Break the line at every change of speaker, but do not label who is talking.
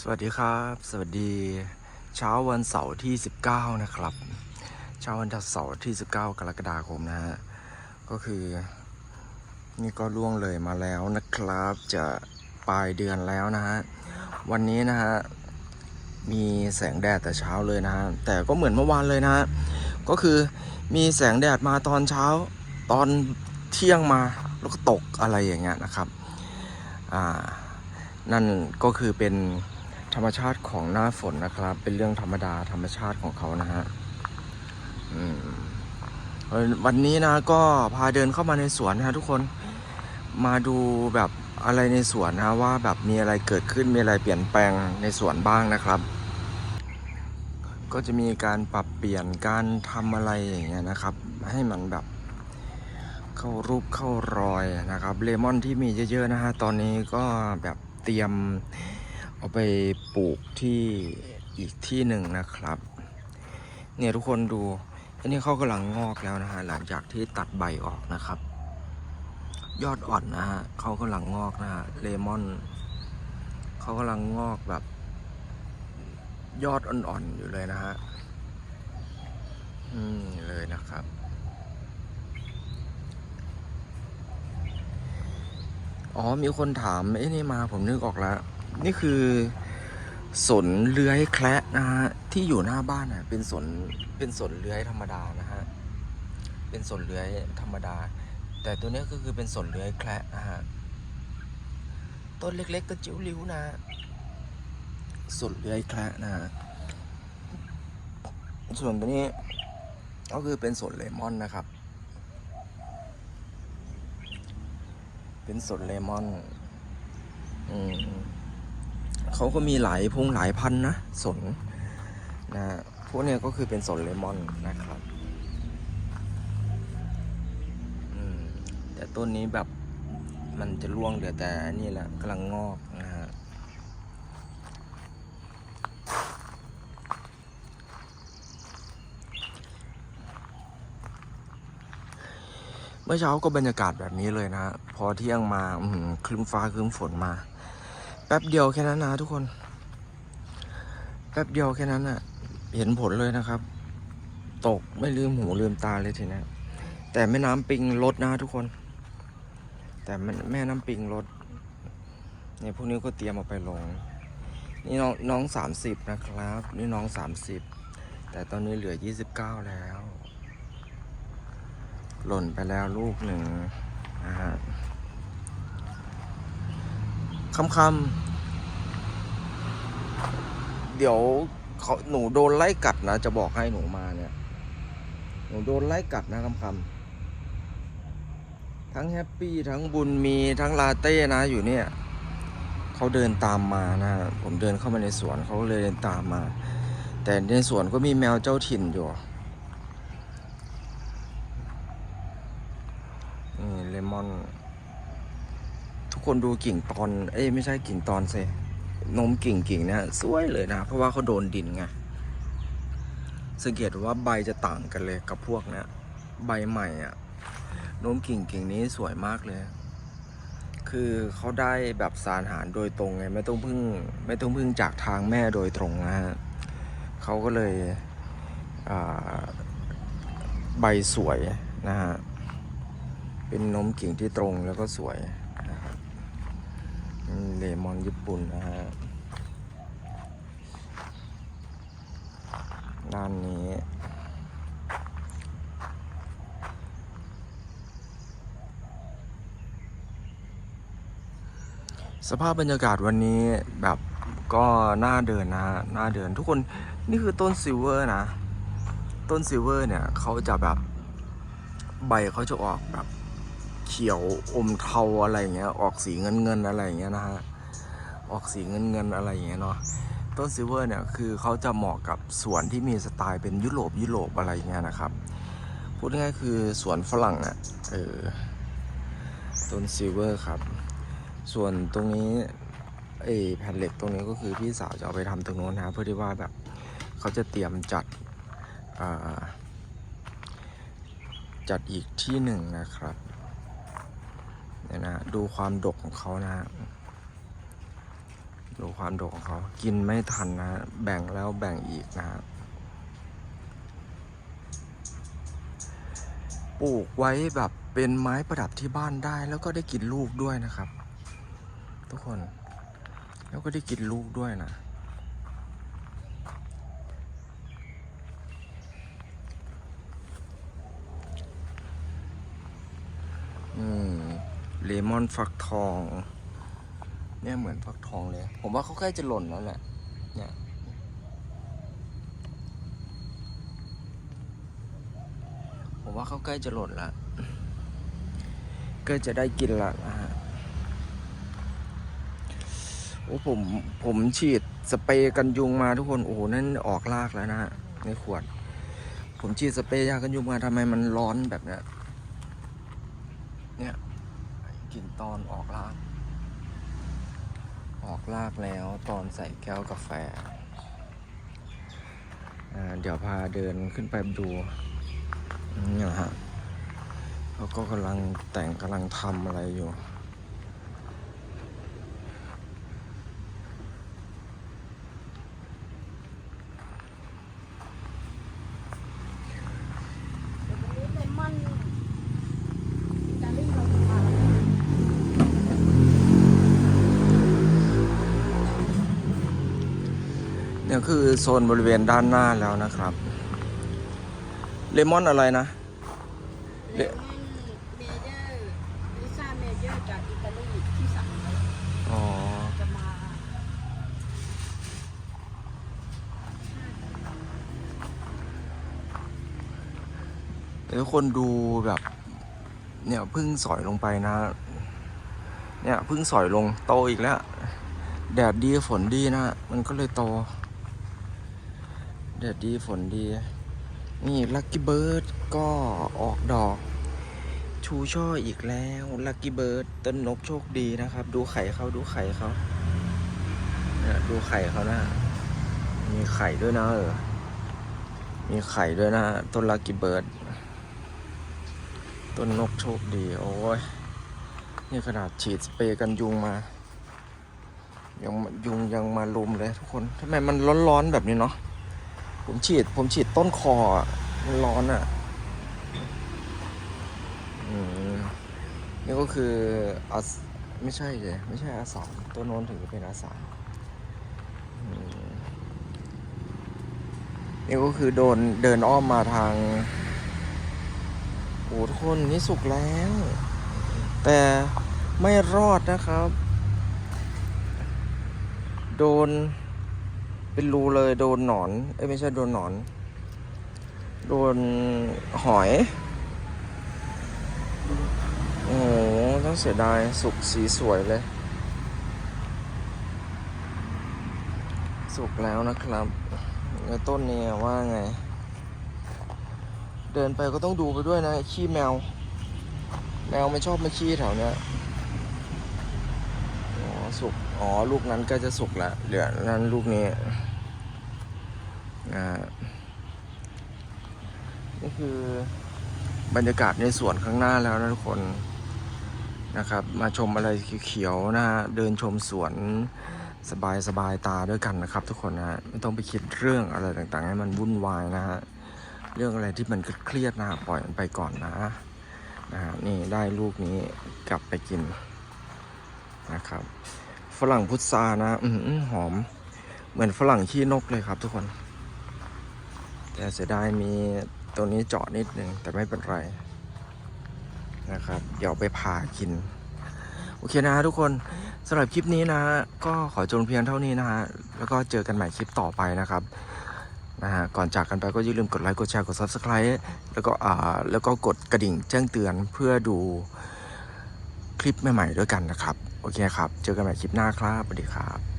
สวัสดีครับ สวัสดีเช้าวันเสาร์ที่ 19 นะครับ เช้าวันเสาร์ที่ 19 กรกฎาคมนะฮะ ก็คือ นี่ก็ล่วงเลยมาแล้วนะครับ จะปลายเดือนแล้วนะฮะ วันนี้นะฮะ มีแสงแดดแต่เช้าเลยนะฮะ แต่ก็เหมือนเมื่อวานเลยนะฮะ ก็คือมีแสงแดดมาตอนเช้า ตอนเที่ยงมาแล้วก็ตกอะไรอย่างเงี้ยนะครับ อ่า นั่นก็คือเป็น ธรรมชาติของหน้าฝนนะครับ เป็นเรื่องธรรมดาธรรมชาติของเขานะฮะวันนี้นะก็พาเดินเข้ามาในสวนนะฮะทุกคนมาดูแบบอะไรในสวนนะว่าแบบมีอะไรเกิดขึ้นมีอะไรเปลี่ยนแปลงในสวนบ้างนะครับ ก็จะมีการปรับเปลี่ยนการทำอะไรอย่างเงี้ยนะครับ ให้มันแบบเข้ารูปเข้ารอยนะครับเลมอนที่มีเยอะๆนะฮะตอนนี้ก็แบบเตรียม เอาไปปลูกที่อีกที่หนึ่งนะครับ เนี่ยทุกคนดูอันนี้เขากำลังงอกแล้วนะฮะหลังจากที่ตัดใบออกนะครับ ยอดอ่อนนะฮะเขากำลังงอกนะฮะเลมอนเขากำลังงอกแบบ ยอดอ่อนๆอยู่เลยนะฮะอืมเลยนะครับอ๋อ มีคนถามไอ้นี่มาผมนึกออกแล้ว นี่คือสนเลื้อยแคระนะฮะที่อยู่หน้าบ้านอะเป็นสนเป็นสนเลื้อยธรรมดานะฮะเป็นสนเลื้อยธรรมดา แต่ตัวนี้ก็คือเป็นสนเลื้อยแคระนะฮะต้นเล็กๆตัวจิ๋วลิวนะสนเลื้อยแคระนะฮะส่วนตัวนี้ก็คือเป็นสนเลมอนนะครับ เป็นสนเลมอน อืม เขาก็มีหลายพงหลายพันนะสนนะพวกเนี้ยก็คือเป็นสนเลมอนนะครับแต่ต้นนี้แบบมันจะร่วงเหลือแต่นี่แหละกำลังงอกนะฮะเมื่อเช้าก็บรรยากาศแบบนี้เลยนะ พอเที่ยงมาคลึ้มฟ้าคลึ้มฝนมา แป๊บเดียวแค่นั้นนะทุกคน แป๊บเดียวแค่นั้นน่ะ เห็นผลเลยนะครับ ตกไม่ลืมหูลืมตาเลยทีนี้แต่แม่น้ำปิงลดนะทุกคน แต่แม่แม่น้ำปิงลดเนี่ยพวกนี้ก็เตรียมเอาไปลง นี่น้องน้องสามสิบนะครับ นี่น้องสามสิบแต่ตอนนี้เหลือยี่สิบเก้าแล้ว หล่นไปแล้วลูกหนึ่งนะฮะ คำคำเดี๋ยวเขาหนูโดนไล่กัดนะ จะบอกให้หนูมาเนี่ย หนูโดนไล่กัดนะคำคำทั้งแฮปปี้ทั้งบุญมีทั้งลาเต้นะอยู่เนี่ยเขาเดินตามมานะ ผมเดินเข้ามาในสวนเขาเลยเดินตามมา แต่ในสวนก็มีแมวเจ้าถิ่นอยู่ นี่เลมอน ทุก คนดูกิ่งตอน เอ้ยไม่ใช่กิ่งตอนเซนมกิ่งกิ่งเนี่ยสวยเลยนะ เพราะว่าเขาโดนดินไงสังเกตว่าใบจะต่างกันเลยกับพวกเนี้ยใบใหม่อะนมกิ่งกิ่งนี้สวยมากเลย คือเขาได้แบบสารอาหารโดยตรงไงไม่ต้องพึ่งไม่ต้องพึ่งจากทางแม่โดยตรงนะฮะเขาก็เลยใบสวยนะฮะเป็นนมกิ่งที่ตรงแล้วก็สวย เลมอนญี่ปุ่นนะฮะ ด้านนี้ สภาพบรรยากาศวันนี้แบบก็น่าเดินนะฮะน่าเดินทุกคนนี่คือต้นซิลเวอร์นะ ต้นซิลเวอร์เนี่ยเขาจะแบบใบเขาจะออกแบบ เขียวอมเทาอะไรเงี้ย ออกสีเงินเงินอะไรเงี้ยนะฮะ ออกสีเงินเงินอะไรเงี้ยเนาะ ต้นซิลเวอร์เนี่ยคือเขาจะเหมาะกับสวนที่มีสไตล์เป็นยุโรปยุโรปอะไรเงี้ยนะครับ พูดง่ายๆคือสวนฝรั่งอะ่ะ เออ ต้นซิลเวอร์ครับ ส่วนตรงนี้ไอแผ่นเหล็กตรงนี้ก็คือพี่สาวจะเอาไปทำตรงโน้นนะเพื่อที่ว่าแบบเขาจะเตรียมจัดจัดอีกที่หนึ่งนะครับ เนี่ยนะดูความดกของเขานะดูความดกของเขากินไม่ทันนะแบ่งแล้วแบ่งอีกนะปลูกไว้แบบเป็นไม้ประดับที่บ้านได้ แล้วก็ได้กินลูกด้วยนะครับ ทุกคน แล้วก็ได้กินลูกด้วยนะ เลมอนฟักทอง เนี่ยเหมือนฟักทองเลย ผมว่าเขาใกล้จะหล่นแล้วแหละเนี่ยผมว่าเขาใกล้จะหล่นละกล้จะได้กินละนะฮะโอ้ผมผมฉีดสเปรย์กันยุงมาทุกคนโอ้โหนั่นออกรากแล้วนะฮะในขวด ผมฉีดสเปรย์ยากันยุงมาทำไมมันร้อนแบบเนี้ยกลิ่น ตอนออกลาก ออกลากแล้วตอนใส่แก้วกาแฟ เดี๋ยวพาเดินขึ้นไปดูนี่แหละฮะเขาก็กำลังแต่งกำลังทำอะไรอยู่
เลมอนอิตาลีเราจะมา
เนี่ยคือโซนบริเวณด้านหน้าแล้วนะครับ เลมอนอะไรนะ
เลมอนเมเจอร์ลิซ่าเมเจอร์จากอิตาลีที่สั่งไว้
อ๋อ
จะมา
เดี๋ยวคนดูแบบเนี่ยเพึ่งสอยลงไปนะ เนี่ยเพึ่งสอยลงโตอีกแล้ว แดดดีฝนดีนะ มันก็เลยโต แดดดีฝนดี นี่ลั c กี้เบิร์ดก็ออกดอก ชูช่ออีกแล้วลั c กี้เบิร์ดต้นนกโชคดีนะครับ ดูไข่เขาดูไข่เขาเนี่ยดูไข่เขานะ มีไข่ด้วยนะเออมีไข่ด้วยนะ ต้นลั c กี้เบิร์ดต้นนกโชคดี โอ้ย นี่ขนาดฉีดสเปรย์กันยุงมา ยังยุงยังมาลุมเลยทุกคนทำไมมันร้อนๆแบบนี้เนาะ ผมฉีด ผมฉีดต้นคอมันร้อนอะ่ะอืมนี่ก็คืออาสไม่ใช่เลยไม่ใช่อาสามตัวโน้นถึงจะเป็นอาสามอืมนี่ก็คือโดนเดินอ้อมมาทางโอ้ทุกคนนี่สุกแล้ว แต่ไม่รอดนะครับ โดน เป็นรูเลยโดนหนอน เอ้ยไม่ใช่โดนหนอน โดนหอย โอ้โหต้องเสียดายสุกสีสวยเลย สุกแล้วนะครับแล้วต้นนี้ว่าไง เดินไปก็ต้องดูไปด้วยนะขี้แมว แมวไม่ชอบมาขี้แถวเนี้ย สุก อ๋อ ลูกนั้นก็จะสุกล้วเหลือนั้นลูกนี้อ่านี่คือบรรยากาศในสวนข้างหน้าแล้วนะทุกคนนะครับ มาชมอะไรเขียวๆนะฮะเดินชมสวนสบายสบายๆตาด้วยกันนะครับ ทุกคนนะฮะไม่ต้องไปคิดเรื่องอะไรต่างๆ ให้มันวุ่นวายนะฮะเรื่องอะไรที่มันเครียดนะปล่อยมันไปก่อนนะนะนี่ได้ลูกนี้กลับไปกิน นะครับ ฝรั่งพุทรานะอืหอม เหมือนฝรั่งขี้นกเลยครับทุกคน แต่เสียดายมีตัวนี้เจาะนิดนึงแต่ไม่เป็นไรนะครับ เดี๋ยวไปผ่ากิน โอเคนะทุกคนสำหรับคลิปนี้นะฮะก็ขอจบเพียงเท่านี้นะฮะแล้วก็เจอกันใหม่คลิปต่อไปนะครับนะฮะก่อนจากกันไปก็อย่าลืมกดไลค์กดแชร์กด subscribe แล้วก็อ่าแล้วก็กดกระดิ่งแจ้งเตือนเพื่อดูคลิปใหม่ๆด้วยกันนะครับ โอเคครับ เจอกันใหม่คลิปหน้าครับสวัสดีครับ